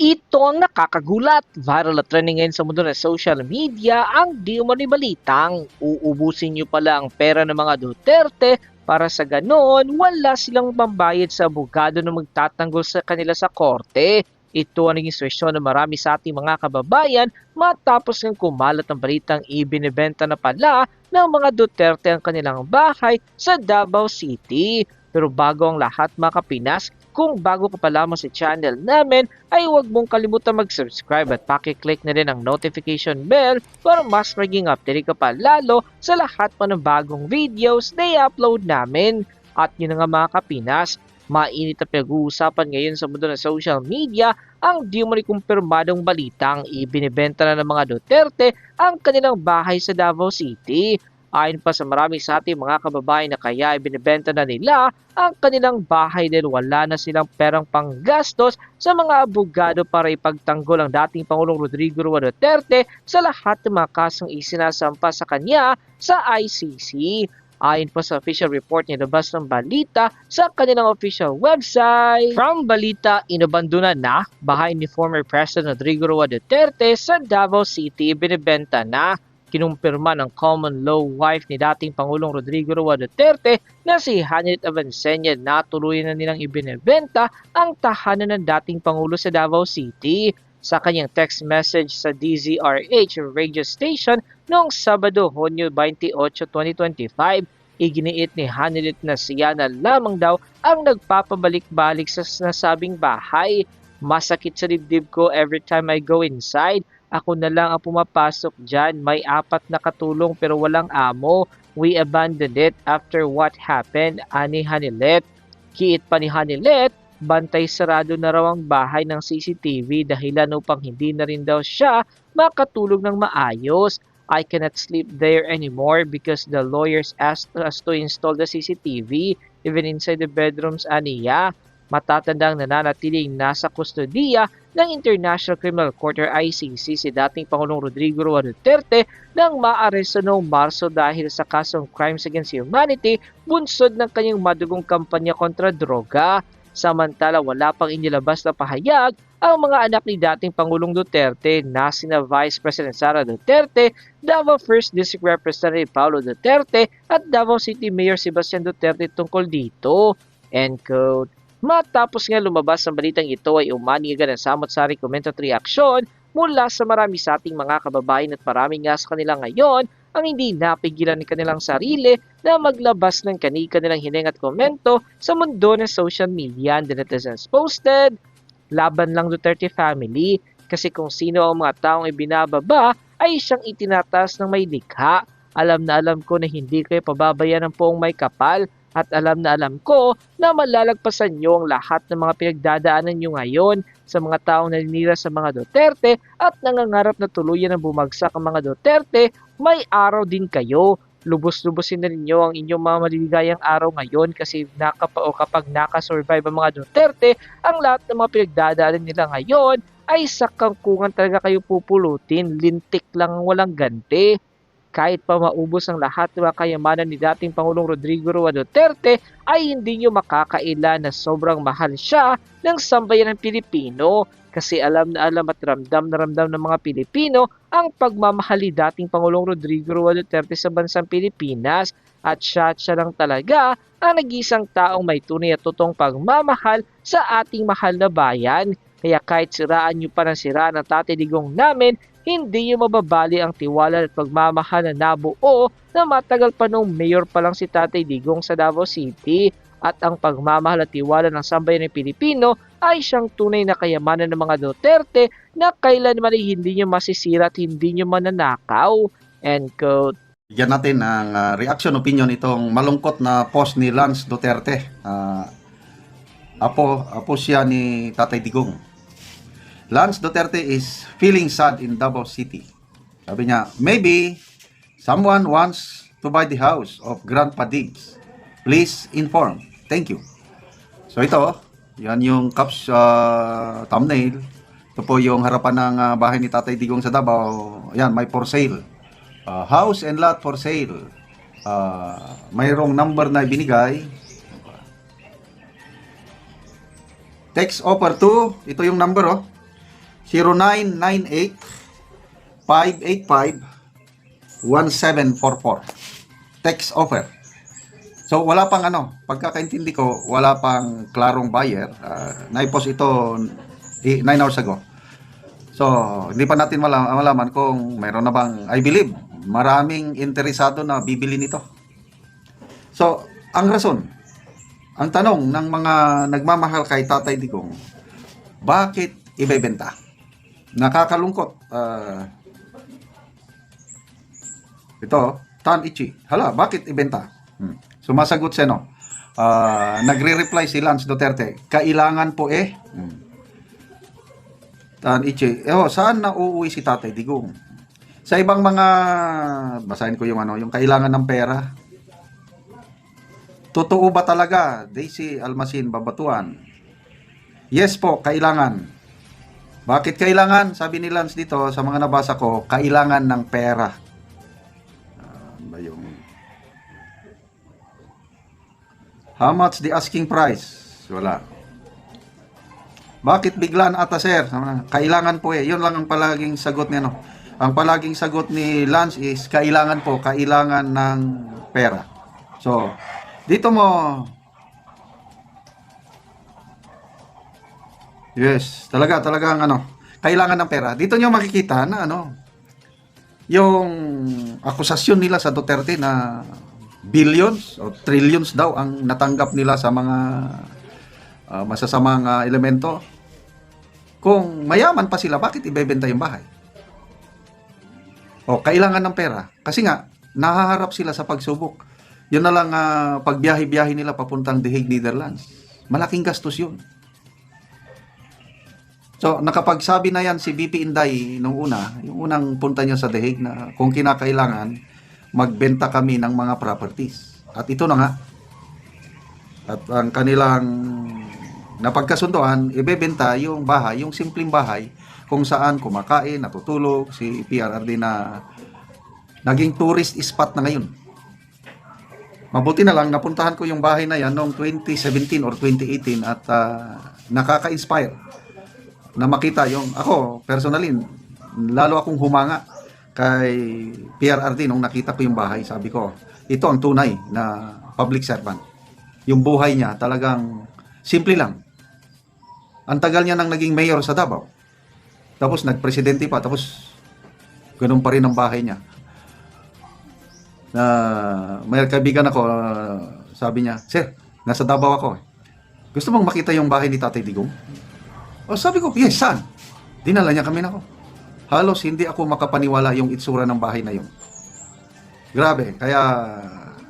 Ito ang nakakagulat. Viral at trending ngayon sa mundo ng social media ang di umano'y balitang uubusin niyo pala ang pera ng mga Duterte para sa ganon wala silang pambayad sa abogado na magtatanggol sa kanila sa korte. Ito ang naging sitwasyon ng marami sa ating mga kababayan matapos ng kumalat ang balitang ibinibenta na pala ng mga Duterte ang kanilang bahay sa Davao City. Pero bago ang lahat mga kapinas, kung bago ka pa lamang sa channel namin, ay huwag mong kalimutan mag-subscribe at pakiclick na rin ang notification bell para mas maging update ka pa lalo sa lahat pa ng bagong videos na i-upload namin. At yun nga mga kapinas, mainit na pinag-uusapan ngayon sa mundo ng social media ang di mo kumpirmadong balitang ibinibenta na ng mga Duterte ang kanilang bahay sa Davao City. Ayon pa sa marami sa ating mga kababayan na kaya ibinibenta na nila ang kanilang bahay dahil wala na silang perang panggastos sa mga abogado para ipagtanggol ang dating Pangulong Rodrigo Roa Duterte sa lahat ng mga kasong isinasampa sa kanya sa ICC. Ayon pa sa official report nilabas ng balita sa kanilang official website. From balita, inabandona na bahay ni former President Rodrigo Roa Duterte sa Davao City binibenta na kinumpirma ng common law wife ni dating Pangulong Rodrigo Roa Duterte na si Janet Avancenia na tuluyan na nilang ibinebenta ang tahanan ng dating Pangulo sa Davao City. Sa kanyang text message sa DZRH radio station noong Sabado, Hunyo 28, 2025, iginiit ni Hanelit na siya na lamang daw ang nagpapabalik-balik sa nasabing bahay. Masakit sa dibdib ko every time I go inside. Ako na lang ang pumapasok dyan. May apat na katulong pero walang amo. We abandoned it after what happened, ani Hanilet. Kiit pa ni Hanilet, bantay sarado na raw ang bahay ng CCTV dahilan upang hindi na rin daw siya makatulog ng maayos. I cannot sleep there anymore because the lawyers asked us to install the CCTV even inside the bedrooms aniya. Matatandang nananatiling nasa kustodiya ng International Criminal Court or ICC si dating Pangulong Rodrigo Roa Duterte nang maaresto noong Marso dahil sa kasong Crimes Against Humanity bunsod ng kanyang madugong kampanya kontra droga. Samantala wala pang inilabas na pahayag ang mga anak ni dating Pangulong Duterte na sina Vice President Sara Duterte, Davao 1st District Representative Paulo Duterte at Davao City Mayor Sebastian Duterte tungkol dito. End quote. Matapos nga lumabas ang balitang ito ay umani agad ang samot-sari comment at reaksyon mula sa marami sa ating mga kababayan at marami nga sa kanila ngayon ang hindi napigilan ni kanilang sarili na maglabas ng kani-kanilang hiling at komento sa mundo ng social media and the netizens posted. Laban lang Duterte family kasi kung sino ang mga taong ibinababa ay siyang itinatas ng may likha. Alam na alam ko na hindi kayo pababayan ng poong may kapal at alam na alam ko na malalagpasan nyo ang lahat ng mga pinagdadaanan nyo ngayon sa mga taong naninira sa mga Duterte at nangangarap na tuluyan ng bumagsak ang mga Duterte, may araw din kayo. Lubos-lubosin na ninyo ang inyong mga maliligayang araw ngayon kasi nakapa o kapag nakasurvive ang mga Duterte, ang lahat ng mga pinagdadaanan nila ngayon ay sa kangkungan talaga kayo pupulutin, lintik lang ang walang ganti kahit pa maubos ang lahat ng kayamanan ni dating Pangulong Rodrigo Roa Duterte ay hindi nyo makakaila na sobrang mahal siya ng sambayan ng Pilipino kasi alam na alam at ramdam na ramdam ng mga Pilipino ang pagmamahali dating Pangulong Rodrigo Roa Duterte sa bansang Pilipinas at siya at siya lang talaga ang nag-isang taong may tunay at totoong pagmamahal sa ating mahal na bayan. Kaya kahit siraan nyo pa ng siraan ang tatiligong namin, hindi nyo mababali ang tiwala at pagmamahal na nabuo na matagal pa nung mayor pa lang si Tatay Digong sa Davao City at ang pagmamahal at tiwala ng sambayan ng Pilipino ay siyang tunay na kayamanan ng mga Duterte na kailanman ay hindi nyo masisira at hindi nyo mananakaw. End quote. Bigyan natin ang ah, reaction opinion itong malungkot na post ni Lance Duterte. Ah, apo, apo siya ni Tatay Digong. Lance Duterte is feeling sad in Davao City. Sabi niya, maybe someone wants to buy the house of Grandpa Diggs. Please inform. Thank you. So ito, yan yung caps ah, thumbnail. Ito po yung harapan ng ah, bahay ni Tatay Digong sa Davao. Yan, may for sale. Uh, house and lot for sale. Uh, mayroong number na ibinigay. Text offer to, ito yung number oh. 0998 585 1744. Text offer. So wala pang ano, pagkakaintindi ko, wala pang klarong buyer. Uh, naipost ito 9 hours ago. So, hindi pa natin malam, malaman kung meron na bang, I believe, maraming interesado na bibili nito. So, ang rason, ang tanong ng mga nagmamahal kay Tatay Digong, bakit ibebenta? Nakakalungkot. Ah, ito, Tan Ichi. Hala, bakit ibenta? Hmm. Sumasagot siya, no? Ah, nagre-reply si Lance Duterte, kailangan po eh. Hmm. Tan Ichi, eh, oh, saan na uuwi si Tatay Digong? Sa ibang mga, basahin ko yung ano, yung kailangan ng pera. Totoo ba talaga, Daisy Almasin Babatuan? Yes po, kailangan. Bakit kailangan? Sabi ni Lance dito sa mga nabasa ko, kailangan ng pera. Ba yung... How much the asking price? Wala. Bakit biglaan ata sir? Kailangan po eh. Yun lang ang palaging sagot niya no. Ang palaging sagot ni Lance is kailangan po, kailangan ng pera. So, dito mo Yes, talaga talagang ano, kailangan ng pera. Dito niyo makikita na ano, yung akusasyon nila sa Duterte na billions o trillions daw ang natanggap nila sa mga ah, masasamang ah, elemento. Kung mayaman pa sila, bakit ibebenta yung bahay? O, kailangan ng pera. Kasi nga, nahaharap sila sa pagsubok. Yun na lang ah, pagbiyahe-biyahe nila papuntang The Hague, Netherlands. Malaking gastos yun. So, nakapagsabi na yan si BP Inday nung una, yung unang punta niya sa The Hague na kung kinakailangan, magbenta kami ng mga properties. At ito na nga. At ang kanilang napagkasundoan, ibebenta yung bahay, yung simpleng bahay, kung saan kumakain, natutulog, si PRRD na naging tourist spot na ngayon. Mabuti na lang, napuntahan ko yung bahay na yan noong 2017 or 2018 at ah, nakaka-inspire na makita yung ako personally lalo akong humanga kay PRRD nung nakita ko yung bahay. Sabi ko ito ang tunay na public servant. Yung buhay niya talagang simple lang. Ang tagal niya nang naging mayor sa Davao. Tapos nagpresidente pa tapos ganun pa rin ang bahay niya. Na may kaibigan ako sabi niya sir nasa Davao ako gusto mong makita yung bahay ni Tatay Digong o sabi ko, yes, saan? Dinala niya kami na ako. Halos hindi ako makapaniwala yung itsura ng bahay na yun. Grabe, kaya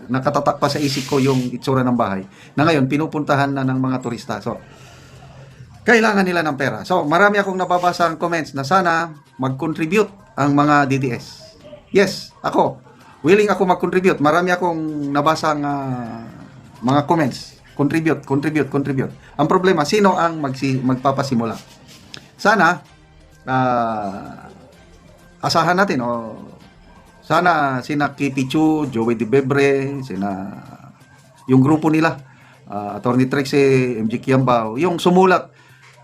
nakatatak pa sa isip ko yung itsura ng bahay. Na ngayon, pinupuntahan na ng mga turista. So, kailangan nila ng pera. So, marami akong nababasa ang comments na sana mag-contribute ang mga DDS. Yes, ako. Willing ako mag-contribute. Marami akong nabasang ah, mga comments. Contribute, contribute, contribute. Ang problema, sino ang magsi, magpapasimula? Sana, ah, asahan natin, o sana sina Kipichu, Joey De Bebre, sina yung grupo nila, ah, Attorney Trexie, MG Kiambao, yung sumulat,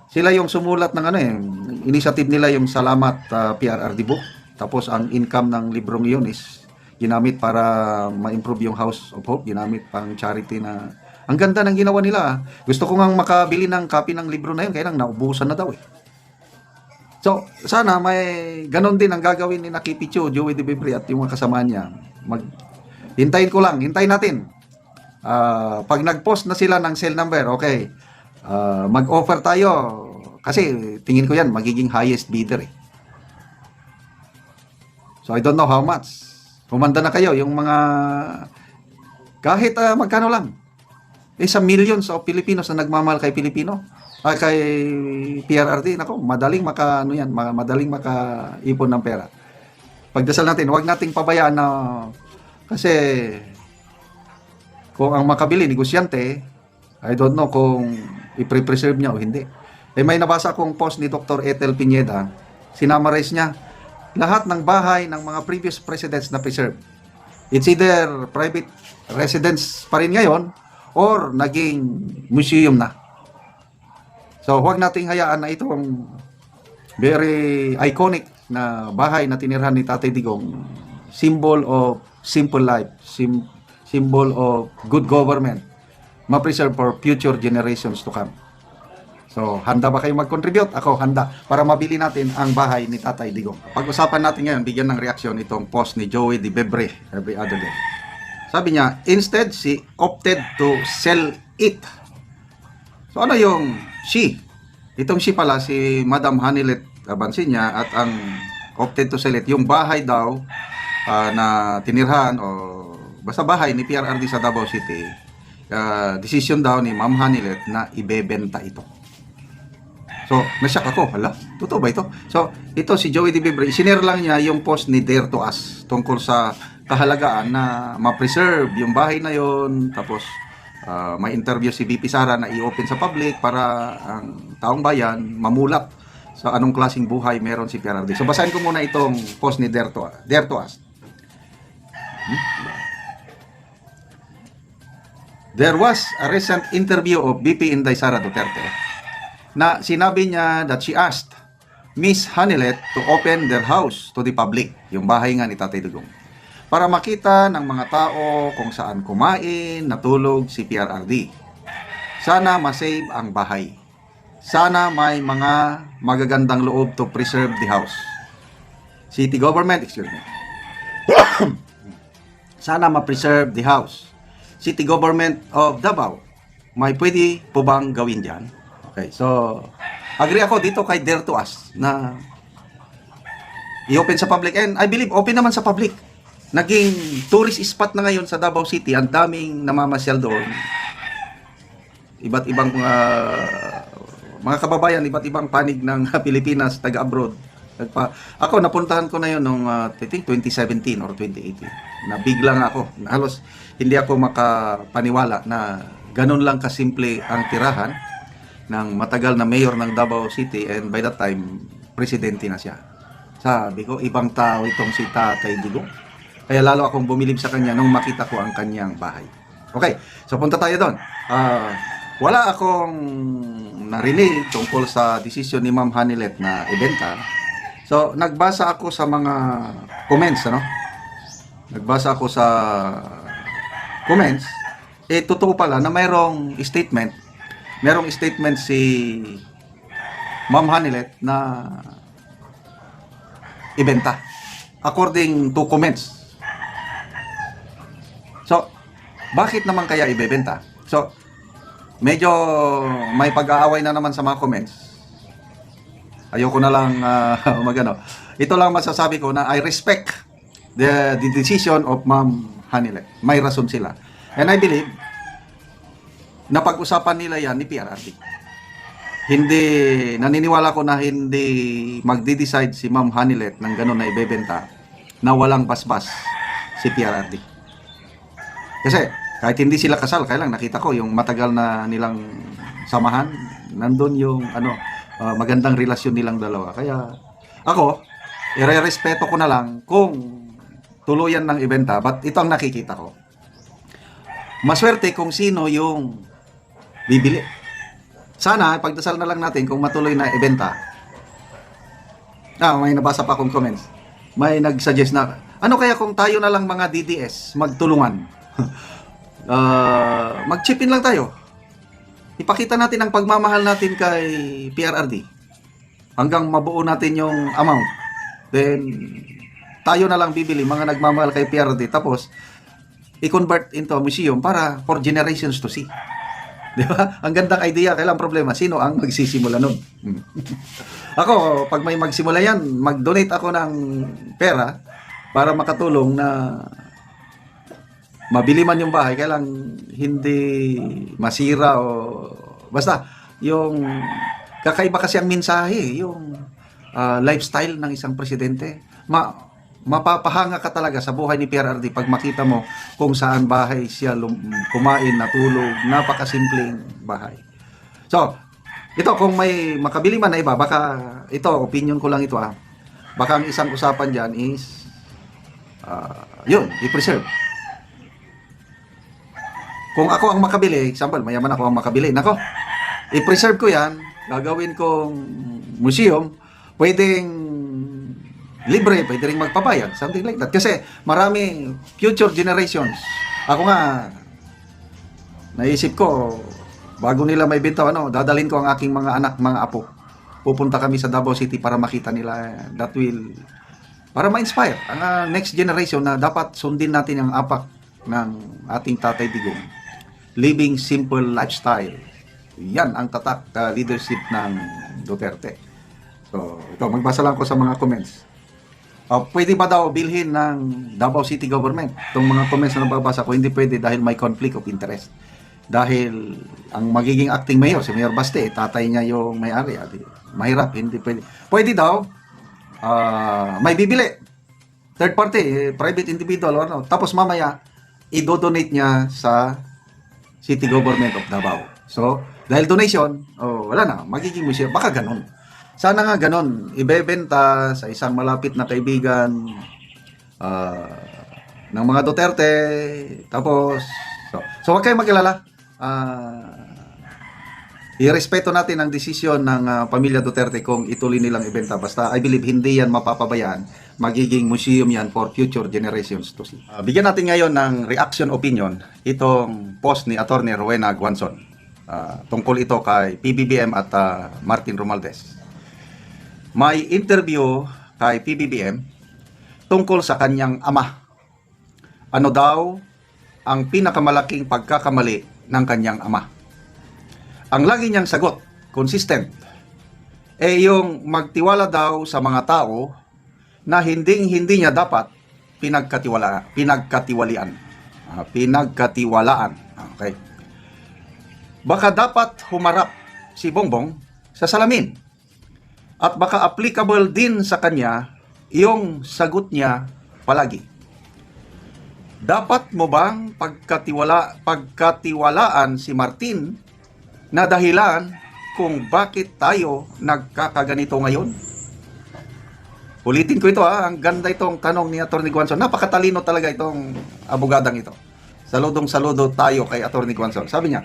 sila yung sumulat ng ano eh, initiative nila yung Salamat ah, PRRD book. Tapos ang income ng librong iyon is ginamit para ma-improve yung House of Hope, ginamit pang charity na ang ganda ng ginawa nila. ah. Gusto ko ngang makabili ng copy ng libro na yun, kaya lang naubusan na daw eh. So, sana may ganon din ang gagawin ni Nakipicho, Joey De Bebre at yung mga kasama niya. Mag, hintayin ko lang, hintayin natin. Ah, pag nag-post na sila ng cell number, okay, Ah, mag-offer tayo. Kasi tingin ko yan, magiging highest bidder eh. So, I don't know how much. Kumanda na kayo, yung mga kahit ah, magkano lang. Eh, sa millions of Filipinos na nagmamahal kay Pilipino, ah, kay PRRD, nako, madaling maka, ano yan, ma- madaling makaipon ng pera. Pagdasal natin, huwag nating pabayaan na, kasi, kung ang makabili, negosyante, I don't know kung i-preserve niya o hindi. Eh, may nabasa akong post ni Dr. Ethel Pineda, sinamarize niya, lahat ng bahay ng mga previous presidents na preserve. It's either private residence pa rin ngayon, or naging museum na. So, huwag nating hayaan na itong very iconic na bahay na tinirhan ni Tatay Digong. Symbol of simple life, sim- symbol of good government, ma-preserve for future generations to come. So, handa ba kayo mag-contribute? Ako, handa. Para mabili natin ang bahay ni Tatay Digong. Pag-usapan natin ngayon, bigyan ng reaksyon itong post ni Joey Di Bebre every other day. Sabi niya, instead, she opted to sell it. So, ano yung she? Itong she pala, si Madam Hanilet Abansinya at ang opted to sell it, yung bahay daw ah, na tinirhan o basta bahay ni PRRD sa Davao City, ah, decision daw ni Ma'am Hanilet na ibebenta ito. So, nasyak ako. Hala, totoo ba ito? So, ito si Joey Di Bibre, sinare lang niya yung post ni Dare to Us tungkol sa kahalagaan na ma-preserve yung bahay na yon tapos ah, may interview si VP Sara na i-open sa public para ang taong bayan mamulat sa anong klaseng buhay meron si PRRD. So, basahin ko muna itong post ni Dare to, Dare Us. There was a recent interview of VP Inday Sara Duterte na sinabi niya that she asked Miss Hanilet to open their house to the public, yung bahay nga ni Tatay Dugong, para makita ng mga tao kung saan kumain, natulog si PRRD. Sana masave ang bahay. Sana may mga magagandang loob to preserve the house. City government, excuse me. Sana ma-preserve the house. City government of Davao, may pwede po bang gawin dyan? Okay, so, agree ako dito kay Dare to Us na i-open sa public. And I believe, open naman sa public. Naging tourist spot na ngayon sa Davao City. Ang daming namamasyal doon. Iba't ibang mga mga kababayan, iba't ibang panig ng Pilipinas, taga-abroad. Nagpa, ako, napuntahan ko na yun nung, uh, I think, 2017 or 2018. Nabiglang ako. Halos hindi ako makapaniwala na ganun lang kasimple ang tirahan ng matagal na mayor ng Davao City and by that time, presidente na siya. Sabi ko, ibang tao itong si Tatay Digong. Kaya lalo akong bumilib sa kanya nung makita ko ang kanyang bahay. Okay, so punta tayo doon. Ah, wala akong narinig tungkol sa desisyon ni Ma'am Hanilet na ibenta. So, nagbasa ako sa mga comments, ano? Nagbasa ako sa comments. Eh, totoo pala na mayroong statement merong statement si Ma'am Hanilet na ibenta according to comments. So, bakit naman kaya ibebenta? So, medyo may pag-aaway na naman sa mga comments. Ayoko na lang uh, magano. Ito lang masasabi ko na I respect the, the decision of Ma'am Hanilet. May rason sila. And I believe napag-usapan nila yan ni PRRD. Hindi, naniniwala ko na hindi magde-decide si Ma'am Hanilet ng gano'n na ibebenta na walang basbas si PRRD. Kasi kahit hindi sila kasal, kaya lang nakita ko yung matagal na nilang samahan, nandun yung ano, ah, magandang relasyon nilang dalawa. Kaya ako, ire-respeto ko na lang kung tuluyan ng ibenta, but ito ang nakikita ko maswerte kung sino yung bibili. Sana, pagdasal na lang natin kung matuloy na ibenta. Ah, may nabasa pa akong comments. May nag-suggest na, ano kaya kung tayo na lang mga DDS magtulungan? Ah, mag-chip in lang tayo. Ipakita natin ang pagmamahal natin kay PRRD. Hanggang mabuo natin yung amount. Then, tayo na lang bibili, mga nagmamahal kay PRRD. Tapos, i-convert into a museum para for generations to see. Di ba? Ang gandang idea. Kailang problema, sino ang magsisimula nun? Ako, pag may magsimula yan, mag-donate ako ng pera para makatulong na mabili man yung bahay, kailang hindi masira o basta yung kakaiba kasi ang mensahe, yung ah, lifestyle ng isang presidente. Ma mapapahanga ka talaga sa buhay ni PRRD pag makita mo kung saan bahay siya kumain, natulog, napakasimpleng bahay. So, ito kung may makabili man na iba, baka ito, opinion ko lang ito ah. Baka ang isang usapan dyan is ah, yun, i-preserve. Kung ako ang makabili, example, mayaman ako ang makabili, nako, i-preserve ko yan, gagawin kong museum pwedeng libre, pwede rin magpabayad, something like that. Kasi maraming future generations. Ako nga, naisip ko, bago nila may benta, ano, dadalhin ko ang aking mga anak, mga apo. Pupunta kami sa Davao City para makita nila that will para ma-inspire ang ah, next generation na dapat sundin natin ang apak ng ating tatay digong. Living simple lifestyle. Yan ang tatak ah, leadership ng Duterte. So, ito, magbasa lang ko sa mga comments. Ah, pwede ba daw bilhin ng Davao City Government? Itong mga comments na nababasa ko, hindi pwede dahil may conflict of interest. Dahil ang magiging acting mayor, si Mayor Baste, tatay niya yung may-ari. ah, Mahirap, hindi pwede. Pwede daw, ah, may bibili. Third party, eh, private individual, or ano. Tapos mamaya, i-donate niya sa City Government of Davao. So, dahil donation, oh, wala na, magiging museum. Baka ganun. Sana nga ganun, ibebenta sa isang malapit na kaibigan ah, ng mga Duterte. Tapos, so, so wag kayong mag-alala. Ah, irespeto natin ang desisyon ng ah, pamilya Duterte kung ituloy nilang ibenta. Basta, I believe, hindi yan mapapabayaan. Magiging museum yan for future generations to see. Ah, bigyan natin ngayon ng reaction opinion itong post ni Attorney Rowena Guanzon. Ah, tungkol ito kay PBBM at ah, Martin Romualdez. May interview kay PBBM tungkol sa kanyang ama. Ano daw ang pinakamalaking pagkakamali ng kanyang ama? Ang lagi niyang sagot, consistent, eh yung magtiwala daw sa mga tao na hindi hindi niya dapat pinagkatiwala, pinagkatiwalian. Ah, pinagkatiwalaan. Okay. Baka dapat humarap si Bongbong sa salamin. At baka applicable din sa kanya yung sagot niya palagi. Dapat mo bang pagkatiwala, pagkatiwalaan si Martin na dahilan kung bakit tayo nagkakaganito ngayon? Ulitin ko ito ha, ang ganda itong tanong ni Atty. Guanzon. Napakatalino talaga itong abogadang ito. Saludong saludo tayo kay Atty. Guanzon. Sabi niya,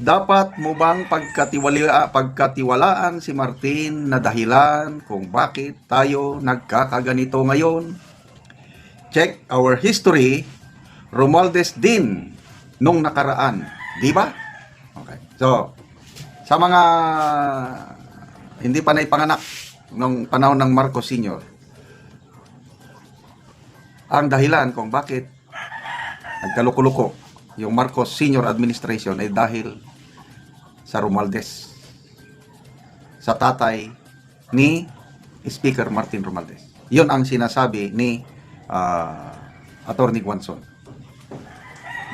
dapat mo bang pagkatiwala, pagkatiwalaan si Martin na dahilan kung bakit tayo nagkakaganito ngayon? Check our history. Romualdez din nung nakaraan. Di ba? So, sa mga hindi pa naipanganak nung panahon ng Marcos Sr., ang dahilan kung bakit nagkalukuluko yung Marcos Senior Administration ay dahil sa Romualdez. Sa tatay ni Speaker Martin Romualdez. Yun ang sinasabi ni ah, Attorney Guanzon.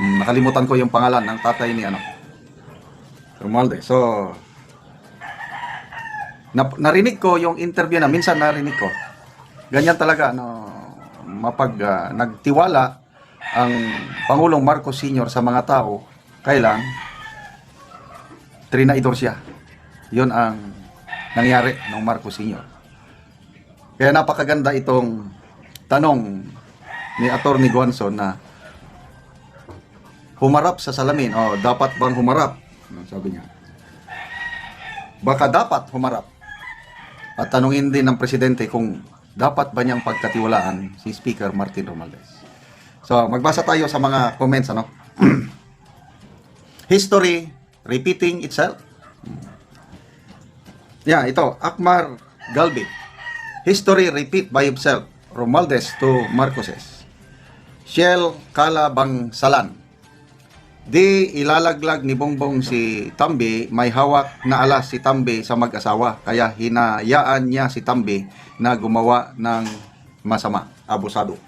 Hmm, nakalimutan ko yung pangalan ng tatay ni ano, Romualdez. So, nap- narinig ko yung interview na minsan narinig ko. Ganyan talaga ano mapag ah, nagtiwala ang Pangulong Marcos Sr. sa mga tao, kailan trinaidor siya. Yun ang nangyari ng Marcos Sr. Kaya napakaganda itong tanong ni Attorney Guanzon na humarap sa salamin. Oh, dapat bang humarap? Ano Sabi niya. Baka dapat humarap. At tanungin din ng presidente kung dapat ba niyang pagkatiwalaan si Speaker Martin Romualdez. So, magbasa tayo sa mga comments, ano? History repeating itself. Yeah, ito, Akmar Galbi. History repeat by himself. Romualdez to Marcoses. Shell Kalabang Salan. Di ilalaglag ni Bongbong si Tambi, may hawak na alas si Tambi sa mag-asawa. Kaya hinayaan niya si Tambi na gumawa ng masama, abusado.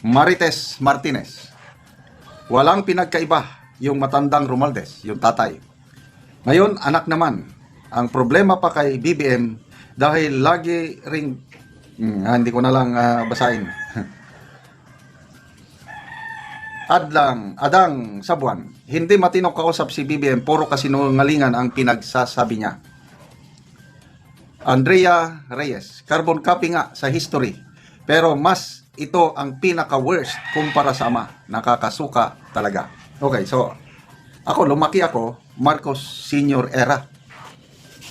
Marites Martinez. Walang pinagkaiba yung matandang Romualdez, yung tatay. Ngayon, anak naman. Ang problema pa kay BBM dahil lagi ring Hmm, ah, hindi ko na lang ah, basahin. Adlang, adang sa buwan. Hindi matinong kausap si BBM, puro kasinungalingan ang pinagsasabi niya. Andrea Reyes, carbon copy nga sa history. Pero mas ito ang pinaka-worst kumpara sa ama. Nakakasuka talaga. Okay, so ako, lumaki ako, Marcos Senior era.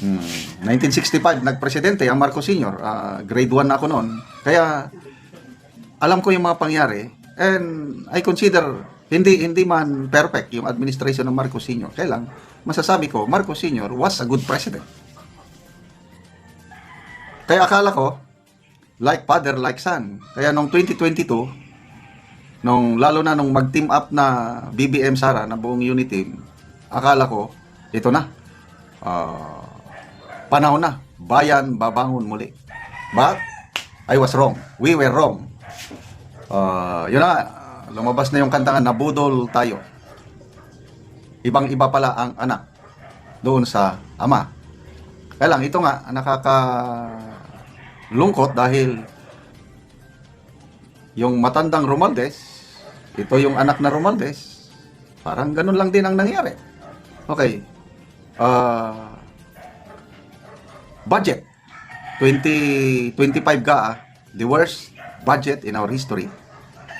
Hmm, 1965, nagpresidente ang Marcos Sr. Ah, grade 1 na ako noon. Kaya, alam ko yung mga pangyari. And I consider, hindi hindi man perfect yung administration ng Marcos Sr. Kaya lang, masasabi ko, Marcos Sr. was a good president. Kaya akala ko, like father, like son. Kaya nung 2022, nung lalo na nung mag-team up na BBM Sara na buong unit team, akala ko, ito na. Ah, panahon na. Bayan babangon muli. But, I was wrong. We were wrong. Ah, yun na, lumabas na yung kantangan, nabudol tayo. Ibang-iba pala ang anak doon sa ama. Kaya lang, ito nga, nakaka lungkot dahil yung matandang Romaldes, ito yung anak na Romaldes, parang ganun lang din ang nangyari. Okay. Ah, budget. 20, 25 ka, ah, the worst budget in our history.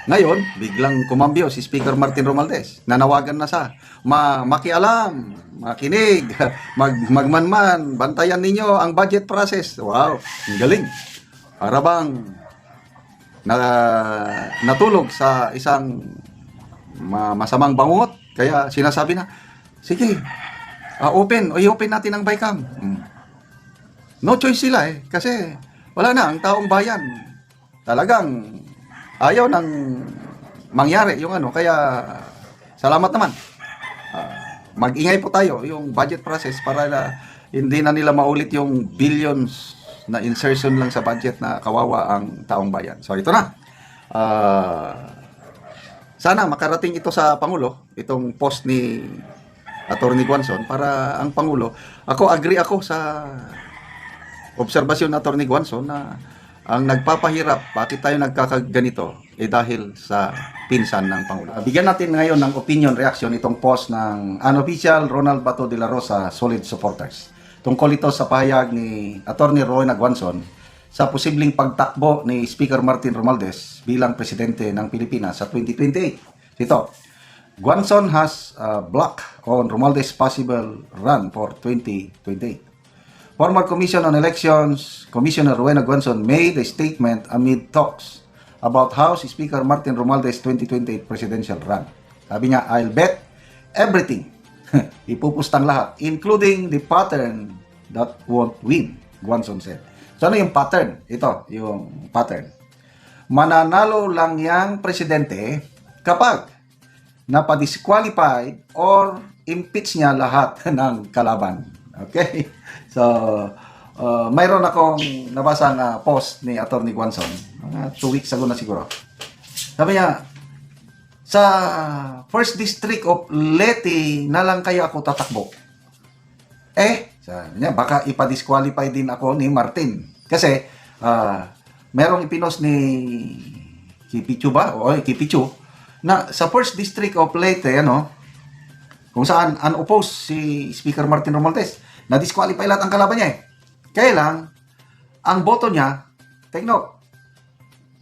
Ngayon, biglang kumambyo si Speaker Martin Romaldes. Nanawagan na sa ma makialam, makinig, mag magmanman, bantayan ninyo ang budget process. Wow, ang galing. Para bang na, natulog sa isang ma- masamang bangungot. Kaya sinasabi na, sige, ah, open, o i-open natin ang Bicam. Hmm. No choice sila eh. Kasi wala na, ang taong bayan. Talagang ayaw nang mangyari yung ano. Kaya salamat naman. Ah, mag-ingay po tayo yung budget process para na hindi na nila maulit yung billions na insertion lang sa budget na kawawa ang taong bayan. So ito na. Ah, sana makarating ito sa Pangulo, itong post ni Attorney Guanzon para ang Pangulo, ako agree ako sa obserbasyon na Attorney Guanzon na ang nagpapahirap, bakit tayo nagkakaganito, eh dahil sa pinsan ng Pangulo. Bigyan natin ngayon ng opinion reaction itong post ng unofficial Ronald Bato de la Rosa Solid Supporters. Tungkol ito sa pahayag ni Attorney Roy Guanzon sa posibleng pagtakbo ni Speaker Martin Romualdez bilang presidente ng Pilipinas sa 2028. Ito, Guanzon has a block on Romualdez possible run for 2028. Former Commission on Elections Commissioner Rowena Guanzon made a statement amid talks about how si Speaker Martin Romualdez 2028 presidential run. Sabi niya, I'll bet everything. Ipupustang lahat, including the pattern that won't win, Guanzon said. So ano yung pattern? Ito, yung pattern. Mananalo lang yang presidente kapag napadisqualified or impeach niya lahat ng kalaban. Okay? So, uh, mayroon akong nabasang uh, post ni Attorney Guanzon, mga two weeks ago na siguro. Sabi niya, sa first district of Leyte na lang kaya ako tatakbo. Eh, sabi niya, baka ipadisqualify din ako ni Martin. Kasi, ah, merong ipinos ni Kipichu ba? O, Kipichu, na sa first district of Leyte, ano, kung saan unopposed si Speaker Martin Romualdez, na-disqualify lahat ang kalaban niya eh. Kaya lang, ang boto niya, take note,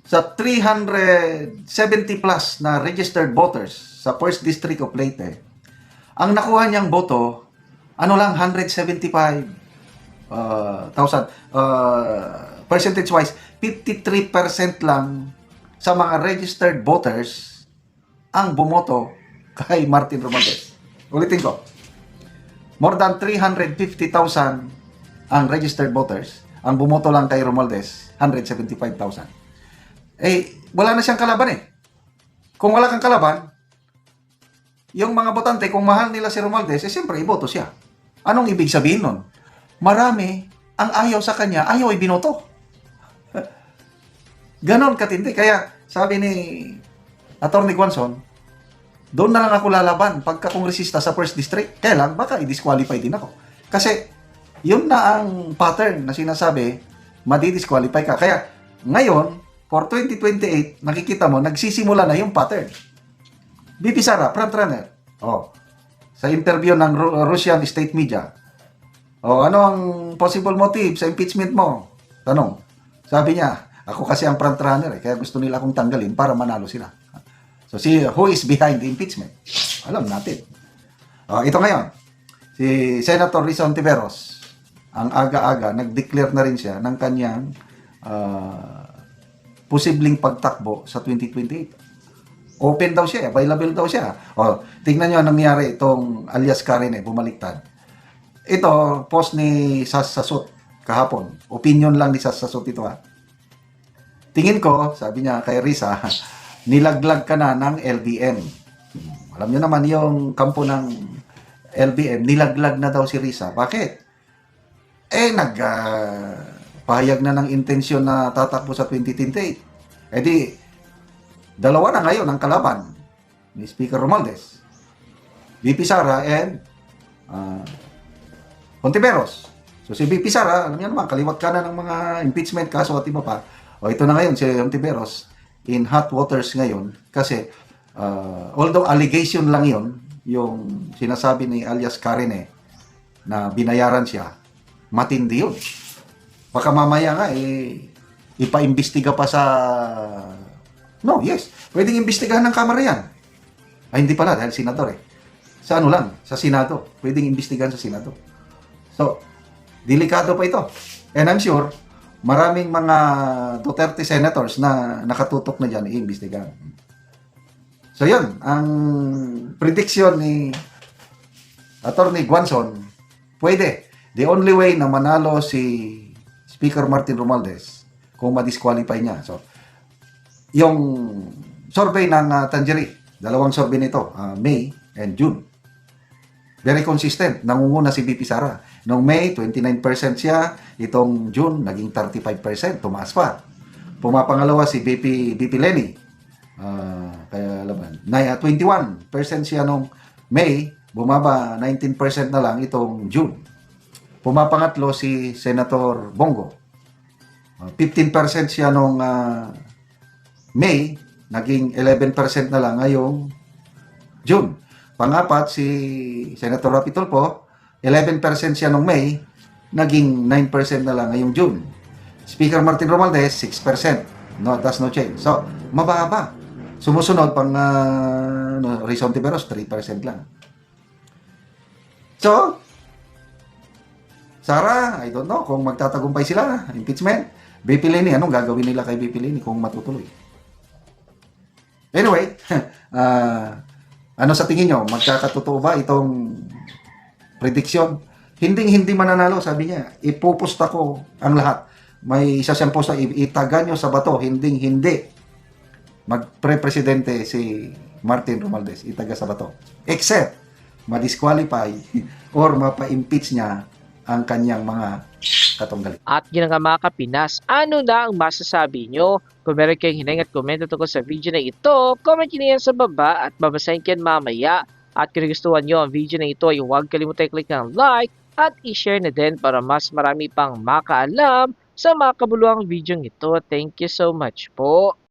sa 370 plus na registered voters sa first district of Leyte, ang nakuha niyang boto, ano lang, 175 uh, thousand, uh, percentage-wise, 53% lang sa mga registered voters ang bumoto kay Martin Romualdez. Ulitin ko. More than 350,000 ang registered voters. Ang bumoto lang kay Romualdez, 175,000. Eh, wala na siyang kalaban eh. Kung wala kang kalaban, yung mga botante, kung mahal nila si Romualdez, eh siyempre, iboto siya. Anong ibig sabihin nun? Marami ang ayaw sa kanya, ayaw ibinoto. Ganon katindi. Kaya, sabi ni Attorney Guanzon, doon na lang ako lalaban pagka kongresista sa first district. Kaya lang, baka i-disqualify din ako. Kasi, yun na ang pattern na sinasabi, madi-disqualify ka. Kaya, ngayon, for 2028, nakikita mo, nagsisimula na yung pattern. Bibi Sara, front runner. Oh, sa interview ng Ru- Russian state media. Oh, ano ang possible motive sa impeachment mo? Tanong. Sabi niya, ako kasi ang front runner eh, kaya gusto nila akong tanggalin para manalo sila. So, si, who is behind the impeachment? Alam natin. Oh, ito ngayon, si Senator Rizon Tiveros. ang aga-aga, nag-declare na rin siya ng kanyang ah, posibleng pagtakbo sa 2028. Open daw siya, available daw siya. O, tingnan nyo ang nangyari itong alias Karen eh, bumaliktad. Ito, post ni Sas Sasut kahapon. Opinion lang ni Sas Sasut ito ha. Tingin ko, sabi niya kay Risa, nilaglag ka na ng LBM. Alam niyo naman yung kampo ng LBM, nilaglag na daw si Risa. Bakit? Eh, nag pahayag na ng intensyon na tatakbo sa 2028. Eh di, dalawa na ngayon ang kalaban ni Speaker Romualdez. VP Sara and ah, Hontiveros. So si VP Sara, alam niyo naman, kaliwat ka na ng mga impeachment kaso at iba pa. O ito na ngayon si Hontiveros in hot waters ngayon kasi ah, although allegation lang yon yung sinasabi ni alias Karine na binayaran siya, matindi yun. Baka mamaya nga, eh, ipaimbestiga pa sa... No, yes. Pwedeng imbestigahan ng Kamara yan. Ay, hindi pala, dahil senador eh. Sa ano lang, sa Senado. Pwedeng imbestigahan sa Senado. So, delikado pa ito. And I'm sure, maraming mga Duterte senators na nakatutok na dyan, iimbestigahan. So, yun. Ang prediction ni Attorney Guanzon, pwede. The only way na manalo si Speaker Martin Romualdez kung ma-disqualify niya. So, yung survey ng uh, Tangerie, dalawang survey nito, ah, May and June. Very consistent. Nangunguna si BP Sara. Noong May, 29% siya. Itong June, naging 35%. Tumaas pa. Pumapangalawa si BP, BP Lenny. Ah, kaya laban. Na, 21% siya nung May. Bumaba 19% na lang itong June. Pumapangatlo si Senator Bongo. Uh, 15% siya nung ah, May, naging 11% na lang ngayong June. Pangapat si Senator Rapi Tulfo, 11% siya nung May, naging 9% na lang ngayong June. Speaker Martin Romualdez, 6%. No, that's no change. So, mababa. Sumusunod pang uh, no, Rizon Tiberos, 3% lang. So, Sara, I don't know kung magtatagumpay sila, impeachment. BP Lenny, anong gagawin nila kay BP Lenny kung matutuloy? Anyway, ah, ano sa tingin nyo? Magkakatotoo ba itong prediction? Hindi hindi mananalo, sabi niya. Ipupusta ko ang lahat. May isa siyang posta, itaga nyo sa bato, hindi hindi. Magpre-presidente si Martin Romualdez, itaga sa bato. Except, ma-disqualify or mapa-impeach niya ang kanyang mga katunggali. At yun nga mga kapinas, ano na ang masasabi nyo? Kung meron kayong hinang at komento tungkol sa video na ito, comment nyo yan sa baba at babasahin ko mamaya. At kung gustuhan nyo ang video na ito, ay huwag kalimutan i-click ng like at i-share na din para mas marami pang makaalam sa mga kabuluhang video ito. Thank you so much po.